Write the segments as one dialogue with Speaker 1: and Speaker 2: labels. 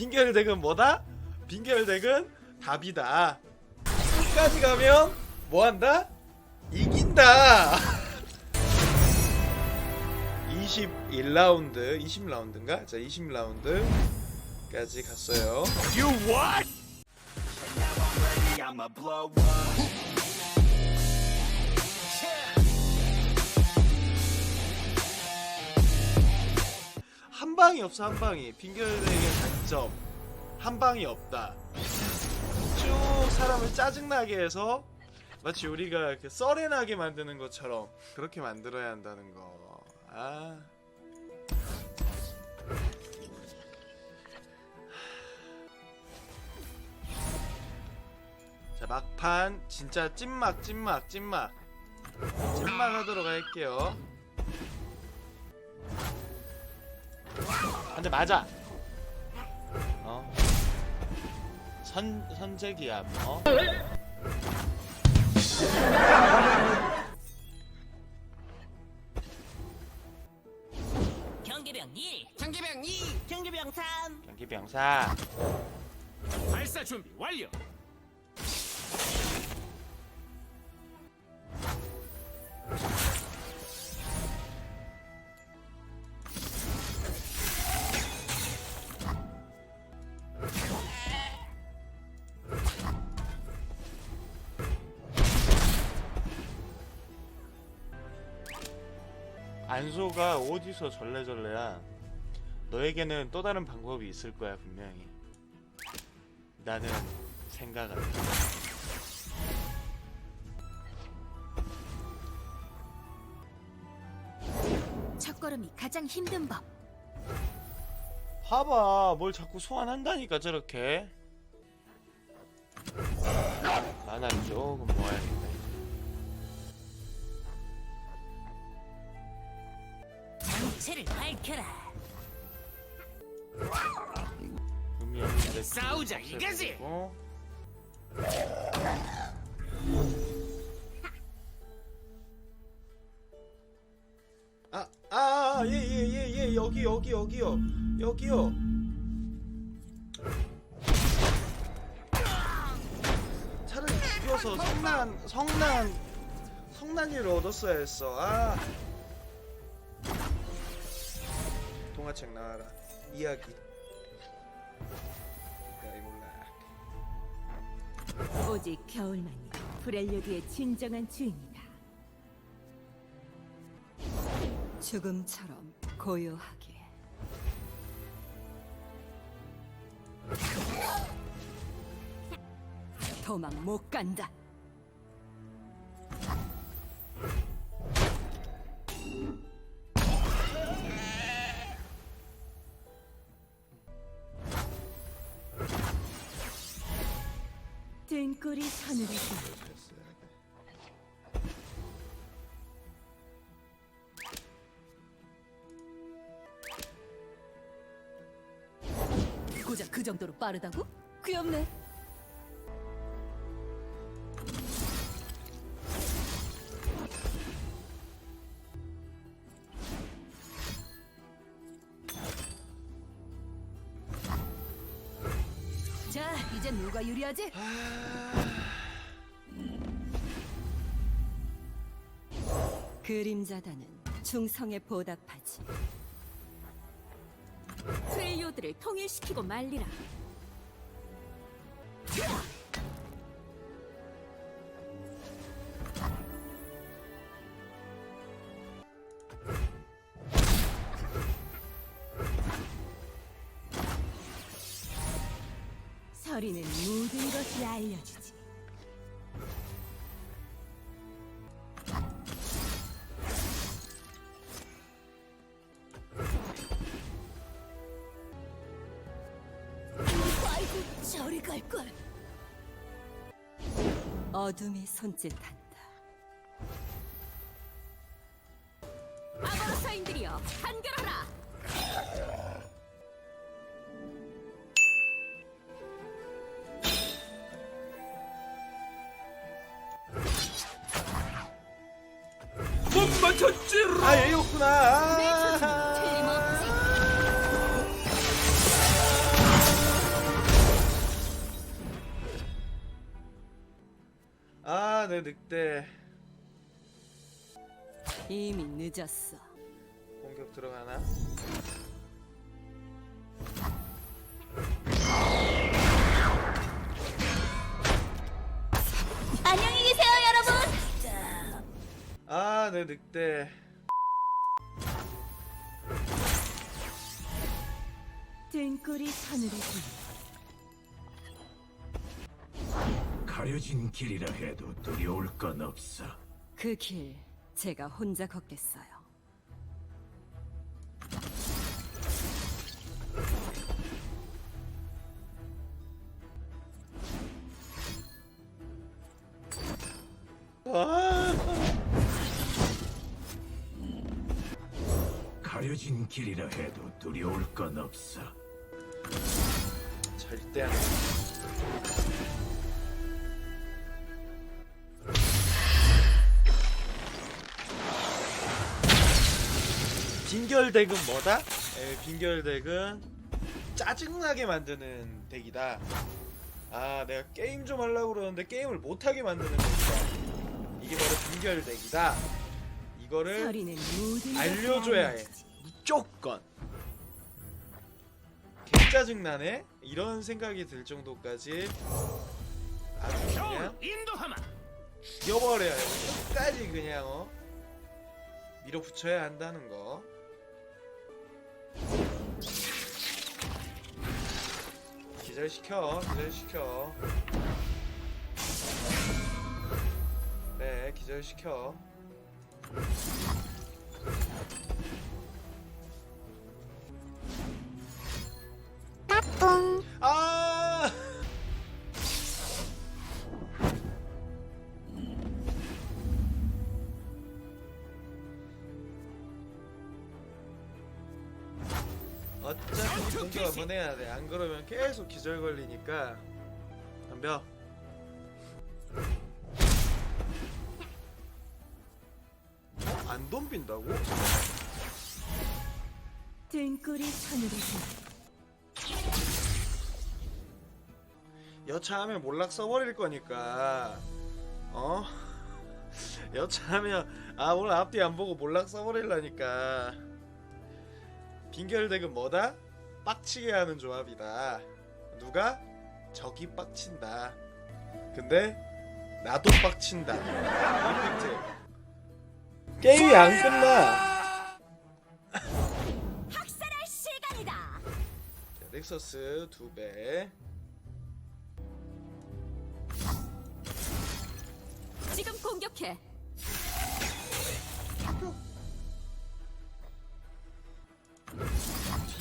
Speaker 1: 빙결덱은 뭐다? 빙결덱은 답이다. 끝까지 가면 뭐 한다? 이긴다. 21라운드, 20라운드인가? 자, 20라운드까지 갔어요.
Speaker 2: You what?
Speaker 1: 한 방이 없어, 한 방이. 빙결덱의 장점. 한 방이 없다. 쭉 사람을 짜증나게 해서 마치 우리가 그 썰해나게 만드는 것처럼 그렇게 만들어야 한다는 거. 아. 자 막판 진짜 찐막 찐막 찐막 찐막 하도록 할게요. 한대 맞아. 선 선제기야 뭐.
Speaker 3: 경기병 1
Speaker 4: 경기병 2
Speaker 3: 경기병 3
Speaker 1: 경기 병사.
Speaker 2: 발사 준비 완료.
Speaker 1: 안소가 어디서 절레절레야. 너에게는 또 다른 방법이 있을 거야 분명히. 나는 생각한다.
Speaker 5: 첫걸음이 가장 힘든 법.
Speaker 1: 봐봐 뭘 자꾸 소환한다니까 저렇게. 나는 조금 모아야겠다.
Speaker 3: 정체를 밝혀라
Speaker 2: 싸우자, 이거지?
Speaker 1: 없애버리고. 아, 아, 예, 예, 예, 예, 여기, 여기, 여기요, 여기요. 차라리 죽여서 성난, 성난, 성난이를 얻었어야 했어. 아. 동화책 나와라. 이야기. 야, 몰라.
Speaker 5: 오직 겨울만이 브렐류드의 진정한 주인이다. 죽음처럼 고요하게. 도망 못 간다. 그 정도로 빠르다고? 귀엽네. 자, 이제 누가 유리하지? 그림자다는 충성에 보답하지. 프레이오들을 통일시키고 말리라. 서리는 모든 것을 알려주지. 어둠이 손짓한다. 아바로사인들이여, 한결하라.
Speaker 2: 못 맞췄지롱.
Speaker 1: 아, 얘였구나. 늑대
Speaker 5: 이미 늦었어.
Speaker 1: 공격 들어가나?
Speaker 3: 안녕히 계세요, 여러분.
Speaker 1: 아 내 늑대
Speaker 5: 등골이 서늘해진
Speaker 2: 가려진 길이라 해도 두려울 건 없어.
Speaker 5: 그 길 제가 혼자 걷겠어요.
Speaker 1: 아
Speaker 2: 가려진 길이라 해도 두려울 건 없어.
Speaker 1: 절대 안 빈결 덱은 뭐다? 에, 빈결 덱은 짜증나게 만드는 덱이다. 아, 내가 게임 좀 하려고 그러는데 게임을 못하게 만드는 덱이다. 이게 바로 빈결 덱이다. 이거를
Speaker 5: 서리는 모든 것을
Speaker 1: 알려줘야 해. 무조건. 개 짜증나네? 이런 생각이 들 정도까지 아주 그냥 해. 끝까지 그냥 어 밀어붙여야 한다는 거. 기절시켜, 기절시켜. 네, 기절시켜. 해야 돼. 안 그러면 계속 기절 걸리니까 덤벼. 어? 안 덤빈다고?
Speaker 5: 등골이 서늘해진
Speaker 1: 여차하면 몰락 써버릴 거니까 어? 여차하면 아 오늘 앞뒤 안 보고 몰락 써버릴라니까 빈결 덱은 뭐다? 빡치게 하는 조합이다. 누가? 적이 빡친다. 근데 나도 빡친다. 이펙트. 게임이 안 끝나.
Speaker 3: 학살할 시간이다.
Speaker 1: 자, 넥서스 두 배.
Speaker 5: 지금 공격해.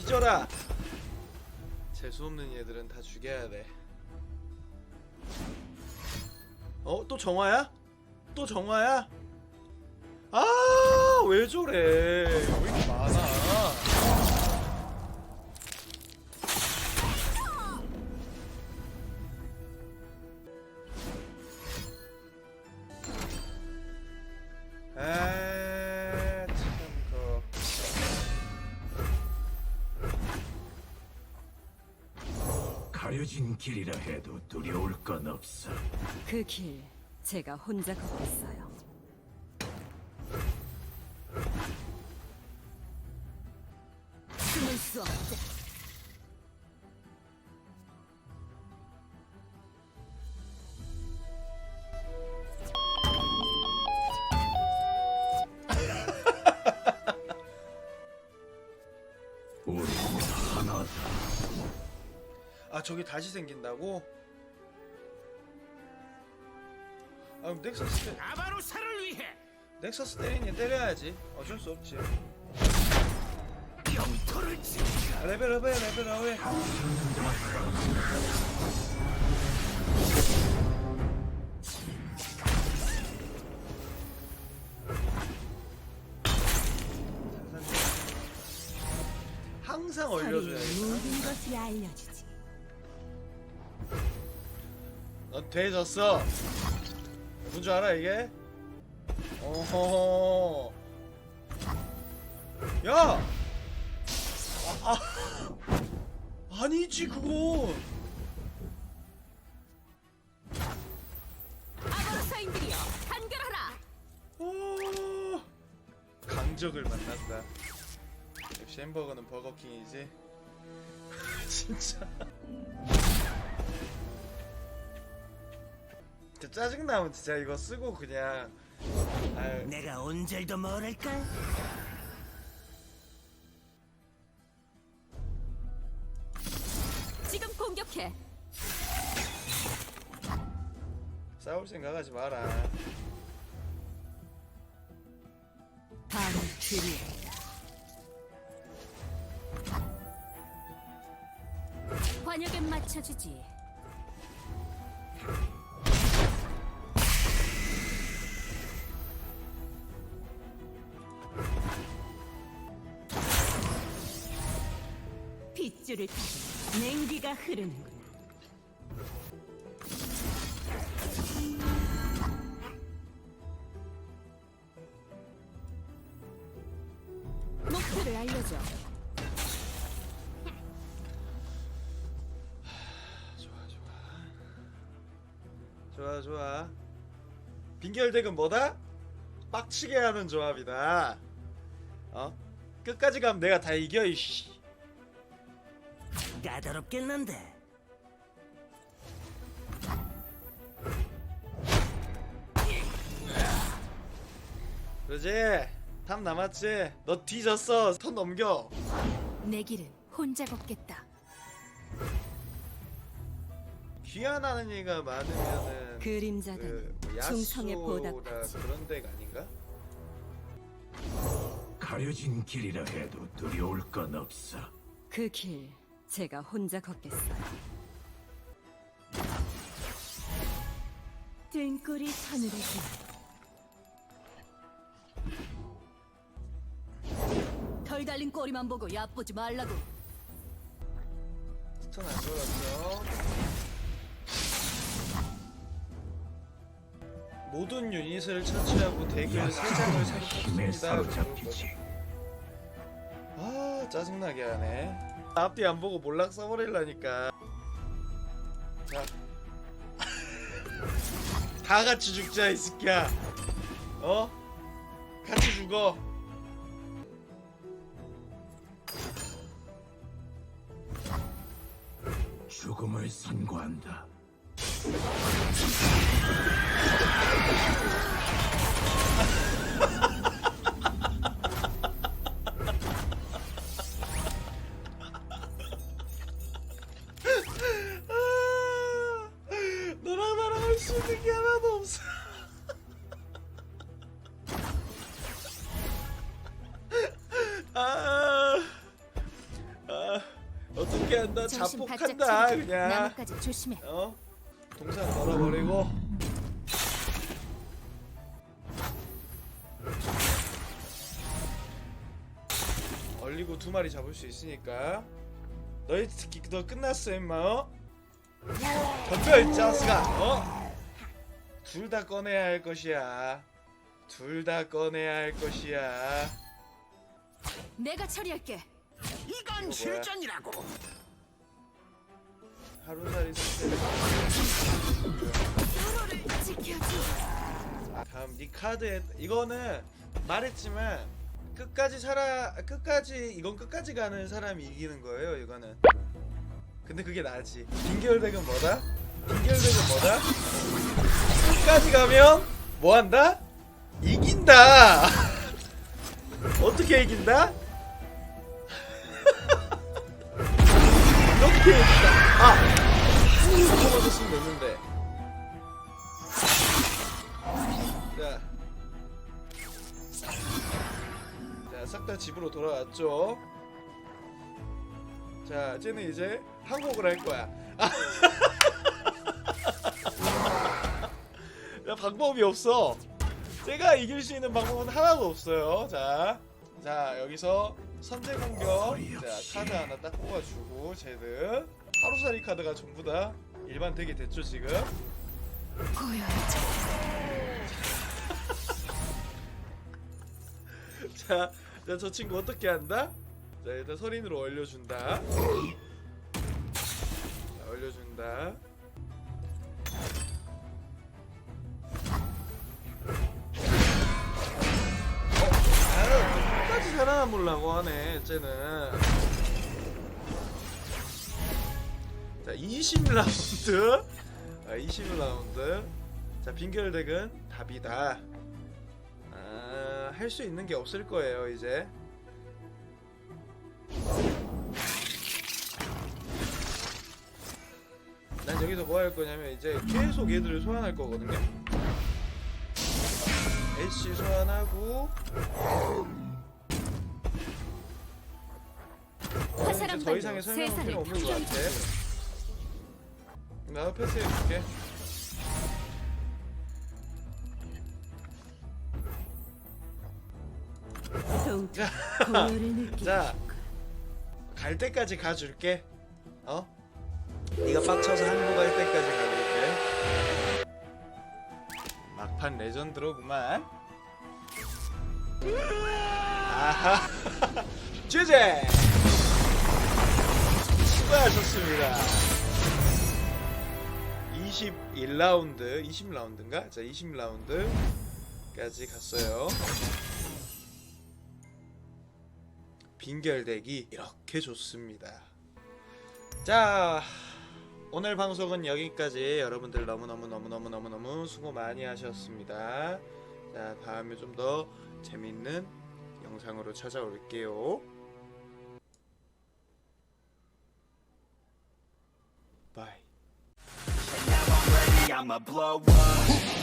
Speaker 1: 뒤져라 재수 없는 얘들은 다 죽여야 돼 어? 또 정화야? 또 정화야? 아 왜 저래
Speaker 2: 길이라 해도 두려울 건 없어.
Speaker 5: 그 길 제가 혼자 걷겠어요. 숨을 수 없다.
Speaker 1: 저기 다시 생긴다고? 아 그럼 넥서스 때,
Speaker 2: 아바로사를 위해
Speaker 1: 넥서스 때리니 때려야지 어쩔 수 없지
Speaker 2: 영토를 지켜.
Speaker 1: 아, 레벨업해 레벨업해 항상
Speaker 5: 서리는
Speaker 1: 돼.
Speaker 5: 모든 것을 알려주지.
Speaker 1: 너 돼졌어. 뭔줄 알아 이게? 어허. 야. 아, 아. 아니지 그거.
Speaker 5: 아바로사인들이여 단결하라. 오.
Speaker 1: 강적을 만났다. 역시 햄버거는 버거킹이지. 진짜. 진짜 짜증나면 진짜 이거 쓰고 그냥 아유,
Speaker 2: 내가 온절도 모를까?
Speaker 3: 지금 공격해.
Speaker 1: 싸울 생각하지 마라.
Speaker 3: 관역에 맞춰주지.
Speaker 5: 빗줄을 타고 냉기가 흐르는구나. 목표를 알려줘.
Speaker 1: 좋아 좋아. 좋아 좋아. 빈결덱은 뭐다? 빡치게 하는 조합이다. 어? 끝까지 가면 내가 다 이겨 이씨.
Speaker 2: 까다롭겠는데.
Speaker 1: 그러지? 탑 남았지? 너 뒤졌어. 턴 넘겨.
Speaker 3: 내 길은 혼자 걷겠다.
Speaker 1: 귀환하는 이가 많으면은
Speaker 5: 그림자는
Speaker 1: 그뭐
Speaker 5: 충성에
Speaker 1: 야수라
Speaker 5: 보답하지.
Speaker 1: 그런 데가 아닌가?
Speaker 2: 가려진 길이라 해도 두려울 건 없어.
Speaker 5: 그 길 제가 혼자 걷겠어요. 등골이
Speaker 3: 기덜 달린 꼬리만 보고 얕보지 말라고.
Speaker 1: 스턴 안 걸었죠? 모든 유닛을 처치하고 덱을 세 장을.
Speaker 2: 사로잡히지.
Speaker 1: 아 짜증나게 하네. 앞뒤 안 보고 몰락 써버리려니까. 자, 다 같이 죽자 이 새끼야. 어? 같이 죽어.
Speaker 2: 죽음을 선고한다.
Speaker 1: 어떻게 한다?
Speaker 3: 정신 바짝
Speaker 1: 자폭한다
Speaker 3: 차리고
Speaker 1: 그냥.
Speaker 3: 나뭇가지 조심해.
Speaker 1: 어? 동산 걸어버리고. 얼리고 두 마리 잡을 수 있으니까. 너희 특히 너 끝났어 임마 어? 덤벼 이 자스가 어? 둘 다 꺼내야 할 것이야 둘 다 꺼내야 할 것이야
Speaker 3: 내가 처리할게.
Speaker 2: 이건
Speaker 1: 뭐야?
Speaker 2: 실전이라고.
Speaker 1: 하루살이 상태를
Speaker 3: 서로를 지켜줘.
Speaker 1: 아, 다음 네 카드에 이거는 말했지만 끝까지 살아 끝까지 이건 끝까지 가는 사람이 이기는 거예요 이거는 근데 그게 나지 빈결덱은 뭐다? 빈결덱은 뭐다? 끝까지 가면 뭐 한다? 이긴다 어떻게 이긴다? 아! 이거 쓰면 됐는데 자 자, 싹 다 집으로 돌아왔죠. 자, 쟤는 이제 항복을 할 거야. 야, 방법이 없어. 제가 이길 수 있는 방법은 하나도 없어요. 자, 자 여기서 선제 공격. 자, 카드 하나 딱 뽑아주고 쟤는 하루살이 카드가 전부 다 일반 덱이 됐죠 지금. 자, 자, 저 친구 어떻게 한다? 자, 일단 서린으로 얼려준다. 자, 얼려준다. 살아남으려고 하네 쟤는. 자 20라운드. 아, 20라운드. 자 빙결덱은 답이다. 아, 할 수 있는 게 없을 거예요 이제. 난 여기서 뭐 할 거냐면 이제 계속 얘들을 소환할 거거든요. 애쉬 소환하고
Speaker 3: 화사한
Speaker 1: 더 이상의
Speaker 3: 발로
Speaker 1: 설명은
Speaker 3: 세상을
Speaker 1: 필요 없는 것 같아.
Speaker 3: 풍경해
Speaker 1: 나도 패스해줄게.
Speaker 5: 더욱
Speaker 1: 자,
Speaker 5: 고요를 느끼고
Speaker 1: 자, 갈 때까지 가줄게. 어? 네가 빡쳐서 항복할 때까지 가줄게. 막판 레전드로구만. 아하, 주제. 수고하셨습니다. 21라운드, 20라운드인가? 자, 20라운드까지 갔어요. 빈결대기 이렇게 좋습니다. 자 오늘 방송은 여기까지 여러분들 너무너무 너무너무 너무너무 수고 많이 하셨습니다. 자 다음에 좀 더 재밌는 영상으로 찾아올게요.
Speaker 2: I'ma blow up.